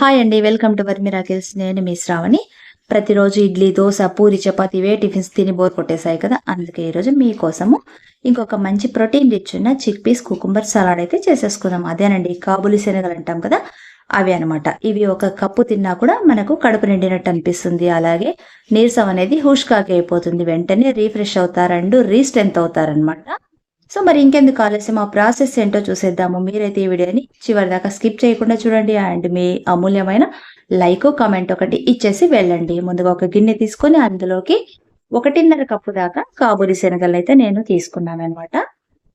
Hi అండి welcome to వర్మిరాకిల్స్ నేను మీ శ్రావణి. ప్రతిరోజు ఇడ్లీ దోశ పూరి చపాతి ఇవే టిఫిన్స్ తిని బోర్ కొట్టేశాయి కదా. అందుకే ఈరోజు మీకోసము ఇంకొక మంచి ప్రోటీన్ రిచ్ ఉన్న చిక్ పీస్ కుకుంబర్ సలాడ్ అయితే చేసేసుకుందాం. అదేనండి కాబులి శనగలు అంటాం కదా అవి అనమాట ఇవి ఒక కప్పు తిన్నా కూడా మనకు కడుపు నిండినట్టు అనిపిస్తుంది. అలాగే నీరసం అనేది హుష్కాకి అయిపోతుంది. వెంటనే రీఫ్రెష్ అవుతారండు రీస్ట్రెంత్ అవుతారనమాట సో మరి ఇంకెందుకు ఆలస్యం? ఆ ప్రాసెస్ ఏంటో చూసేద్దాము. మీరైతే ఈ వీడియోని చివరి దాకా స్కిప్ చేయకుండా చూడండి. అండ్ మీ అమూల్యమైన లైక్ కామెంట్ ఒకటి ఇచ్చేసి వెళ్ళండి. ముందుగా ఒక గిన్నె తీసుకొని అందులోకి ఒకటిన్నర కప్పు దాకా కాబూలి శనగలు అయితే నేను తీసుకున్నాను అనమాట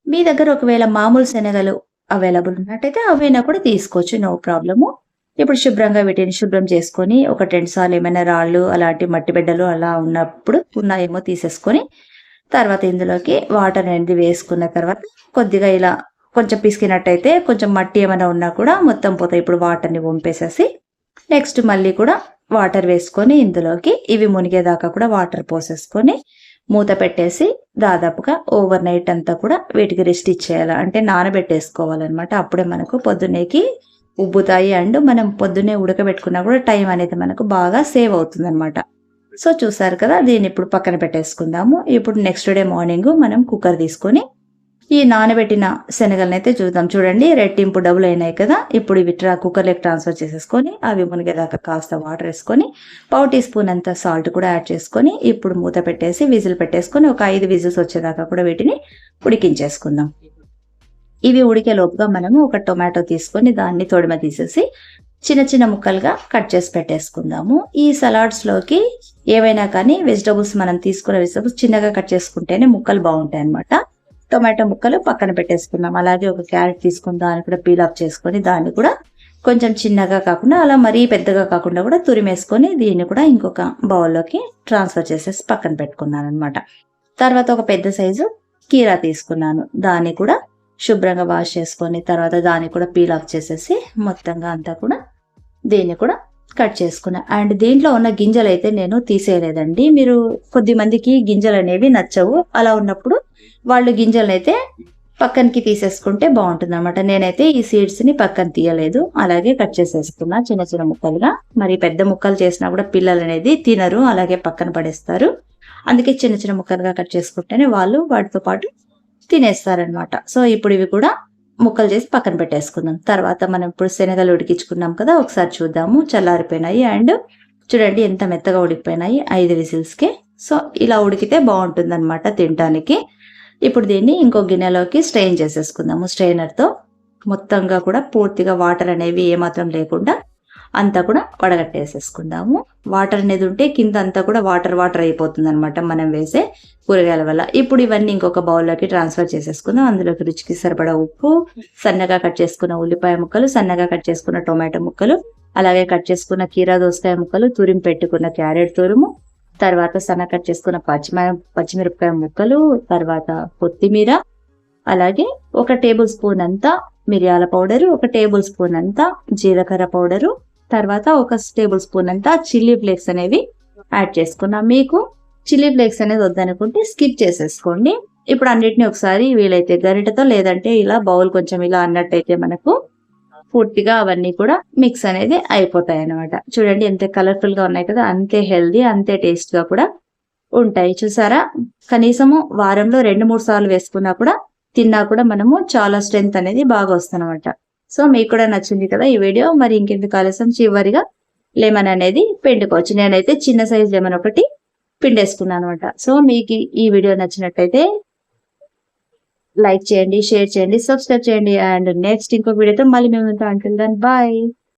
మీ దగ్గర ఒకవేళ మామూలు శనగలు అవైలబుల్ ఉన్నట్టయితే అవైనా కూడా తీసుకోవచ్చు. No problem. ఇప్పుడు శుభ్రంగా వీటిని శుభ్రం చేసుకొని ఒక రెండు సార్లు ఏమైనా రాళ్ళు అలాంటి మట్టి బిడ్డలు అలా ఉన్నప్పుడు ఉన్నాయేమో తీసేసుకొని తర్వాత ఇందులోకి వాటర్ అనేది వేసుకున్న తర్వాత కొద్దిగా ఇలా కొంచెం పిసికినట్టయితే కొంచెం మట్టి ఏమైనా ఉన్నా కూడా మొత్తం పోతాయి. ఇప్పుడు వాటర్ని వంపేసేసి నెక్స్ట్ మళ్ళీ కూడా వాటర్ వేసుకొని ఇందులోకి ఇవి మునిగేదాకా కూడా వాటర్ పోసేసుకొని మూత పెట్టేసి దాదాపుగా ఓవర్ నైట్ అంతా కూడా వీటికి రెస్ట్ ఇచ్చేయాలి. అంటే నానబెట్టేసుకోవాలన్నమాట. అప్పుడే మనకు పొద్దున్నేకి ఉబ్బుతాయి. అండ్ మనం పొద్దున్నే ఉడకబెట్టుకున్నా కూడా టైం అనేది మనకు బాగా సేవ్ అవుతుంది అనమాట సో చూసారు కదా దీన్ని ఇప్పుడు పక్కన పెట్టేసుకుందాము. ఇప్పుడు నెక్స్ట్ డే మార్నింగ్ మనం కుక్కర్ తీసుకొని ఈ నానబెట్టిన శనగలను అయితే చూద్దాం. చూడండి రెట్టింపు డబుల్ అయినాయి కదా. ఇప్పుడు ఇవి ట్రా కుక్కర్లోకి ట్రాన్స్ఫర్ చేసేసుకొని అవి మునిగేదాకా కాస్త వాటర్ వేసుకొని పావు టీ స్పూన్ అంత సాల్ట్ కూడా యాడ్ చేసుకొని ఇప్పుడు మూత పెట్టేసి విజిల్ పెట్టేసుకొని ఒక ఐదు విజిల్స్ వచ్చేదాకా కూడా వీటిని ఉడికించేసుకుందాం. ఇవి ఉడికే లోపుగా మనము ఒక టొమాటో తీసుకొని దాన్ని తొడిమ తీసేసి చిన్న చిన్న ముక్కలుగా కట్ చేసి పెట్టేసుకుందాము. ఈ సలాడ్స్లోకి ఏవైనా కానీ వెజిటబుల్స్ మనం తీసుకున్న వెజిటబుల్స్ చిన్నగా కట్ చేసుకుంటేనే ముక్కలు బాగుంటాయి అనమాట టొమాటో ముక్కలు పక్కన పెట్టేసుకుందాం. అలాగే ఒక క్యారెట్ తీసుకుని దాన్ని కూడా పీల్ ఆఫ్ చేసుకొని దాన్ని కూడా కొంచెం చిన్నగా కాకుండా అలా మరీ పెద్దగా కాకుండా కూడా తురిమేసుకొని దీన్ని కూడా ఇంకొక బౌల్లోకి ట్రాన్స్ఫర్ చేసేసి పక్కన పెట్టుకున్నాను అనమాట తర్వాత ఒక పెద్ద సైజు కీరా తీసుకున్నాను. దాన్ని కూడా శుభ్రంగా వాష్ చేసుకొని తర్వాత దాన్ని కూడా పీల్ ఆఫ్ చేసేసి మొత్తంగా అంతా కూడా దీన్ని కూడా కట్ చేసుకున్నా. అండ్ దీంట్లో ఉన్న గింజలు అయితే నేను తీసేయలేదండి. మీరు కొద్ది మందికి గింజలు అనేవి నచ్చవు. అలా ఉన్నప్పుడు వాళ్ళు గింజలను అయితే పక్కనకి తీసేసుకుంటే బాగుంటుంది అనమాట నేనైతే ఈ సీడ్స్ని పక్కన తీయలేదు. అలాగే కట్ చేసేసుకున్నా చిన్న చిన్న ముక్కలుగా. మరి పెద్ద ముక్కలు చేసినా కూడా పిల్లలు అనేది తినరు. అలాగే పక్కన పడేస్తారు. అందుకే చిన్న చిన్న ముక్కలుగా కట్ చేసుకుంటేనే వాళ్ళు వాటితో పాటు తినేస్తారనమాట సో ఇప్పుడు ఇవి కూడా ముక్కలు చేసి పక్కన పెట్టేసుకుందాం. తర్వాత మనం ఇప్పుడు శనగలు ఉడికించుకున్నాం కదా ఒకసారి చూద్దాము. చల్లారిపోయినాయి అండ్ చూడండి ఎంత మెత్తగా ఉడికిపోయినాయి. ఐదు విజిల్స్కి. సో ఇలా ఉడికితే బాగుంటుంది అనమాట తినడానికి ఇప్పుడు దీన్ని ఇంకో గిన్నెలోకి స్ట్రెయిన్ చేసేసుకుందాము. స్ట్రెయినర్తో మొత్తంగా కూడా పూర్తిగా వాటర్ అనేవి ఏమాత్రం లేకుండా అంతా కూడా వడగట్టేసేసుకుందాము. వాటర్ అనేది ఉంటే కింద అంతా కూడా వాటర్ వాటర్ అయిపోతుంది అనమాట మనం వేసే కూరగాయల వల్ల. ఇప్పుడు ఇవన్నీ ఇంకొక బౌల్లోకి ట్రాన్స్ఫర్ చేసేసుకుందాం. అందులోకి రుచికి సరిపడా ఉప్పు సన్నగా కట్ చేసుకున్న ఉల్లిపాయ ముక్కలు సన్నగా కట్ చేసుకున్న టొమాటో ముక్కలు అలాగే కట్ చేసుకున్న కీరా దోసకాయ ముక్కలు తురిం పెట్టుకున్న క్యారెట్ తురుము తర్వాత సన్న కట్ చేసుకున్న పచ్చిమి పచ్చిమిరపకాయ ముక్కలు తర్వాత కొత్తిమీర అలాగే ఒక టేబుల్ స్పూన్ అంతా మిరియాల పౌడరు ఒక టేబుల్ స్పూన్ అంతా జీలకర్ర పౌడరు తర్వాత ఒక టేబుల్ స్పూన్ అంతా చిల్లీ ఫ్లేక్స్ అనేవి యాడ్ చేసుకున్నాం. మీకు చిల్లీ ఫ్లేక్స్ అనేది వద్దనుకుంటే స్కిప్ చేసేసుకోండి. ఇప్పుడు అన్నిటిని ఒకసారి వీలైతే గరిటతో లేదంటే ఇలా బౌల్ కొంచెం ఇలా అన్నట్టయితే మనకు పూర్తిగా అవన్నీ కూడా మిక్స్ అనేది అయిపోతాయి అనమాట చూడండి ఎంత కలర్ఫుల్గా ఉన్నాయి కదా అంతే హెల్దీ అంతే టేస్ట్గా కూడా ఉంటాయి. చూసారా? కనీసము వారంలో రెండు మూడు సార్లు వేసుకున్నా కూడా తిన్నా కూడా మనము చాలా స్ట్రెంత్ అనేది బాగా వస్తుందన్నమాట. సో మీకు కూడా నచ్చింది కదా ఈ వీడియో. మరి ఇంకెందుకు ఆలస్యం? చివరిగా లెమన్ అనేది పిండుకోవచ్చు. నేనైతే చిన్న సైజ్ లెమన్ ఒకటి పిండేసుకున్నాను అనమాట సో మీకు ఈ వీడియో నచ్చినట్టయితే లైక్ చేయండి షేర్ చేయండి సబ్స్క్రైబ్ చేయండి. అండ్ నెక్స్ట్ ఇంకొక వీడియోతో మళ్ళీ మేము ఉంటాం. అంటుంది బాయ్